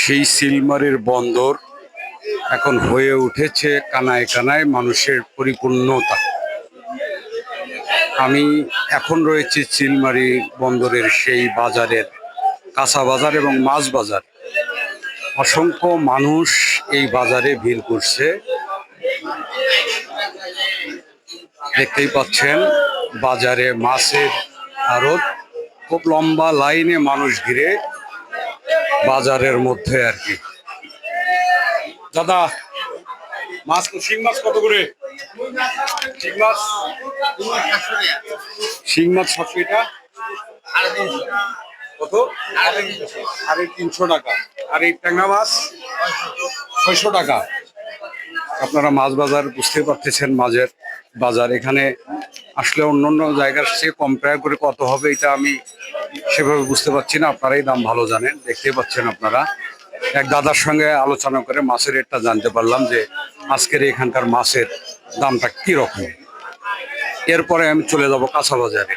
সেই সিলমারের বন্দর এখন হয়ে উঠেছে কানায় কানায় মানুষের পরিপূর্ণতা। আমি এখন রয়েছে চিলমারি বন্দরের সেই বাজারের কাঁচা বাজার এবং মাছ বাজার। অসংখ্য মানুষ এই বাজারে ভিড় করছে। দেখতেই পাচ্ছেন, বাজারে মাছের আড়ত, খুব লম্বা লাইনে মানুষ ঘিরে বাজারের মধ্যে আর কি। দাদা, মাছ শিং মাছ কত করে? শিং মাছ? শিং মাছ কত? সাড়ে তিনশো টাকা। আর এই ট্যাংরা মাছ? ছয়শো টাকা। আপনারা মাছ বাজার বুঝতে পারতেছেন মাঝের বাজার। এখানে আসলে অন্য অন্য জায়গার সে কম্পেয়ার করে কত হবে এটা আমি সেভাবে বুঝতে পারছি না। আপনারাই দাম ভালো জানেন, দেখতেই পাচ্ছেন আপনারা। এক দাদার সঙ্গে আলোচনা করে মাছের রেটটা জানতে পারলাম যে আজকের এখানকার মাছের দামটা কি রকম এরপরে আমি চলে যাব কাঁচা বাজারে।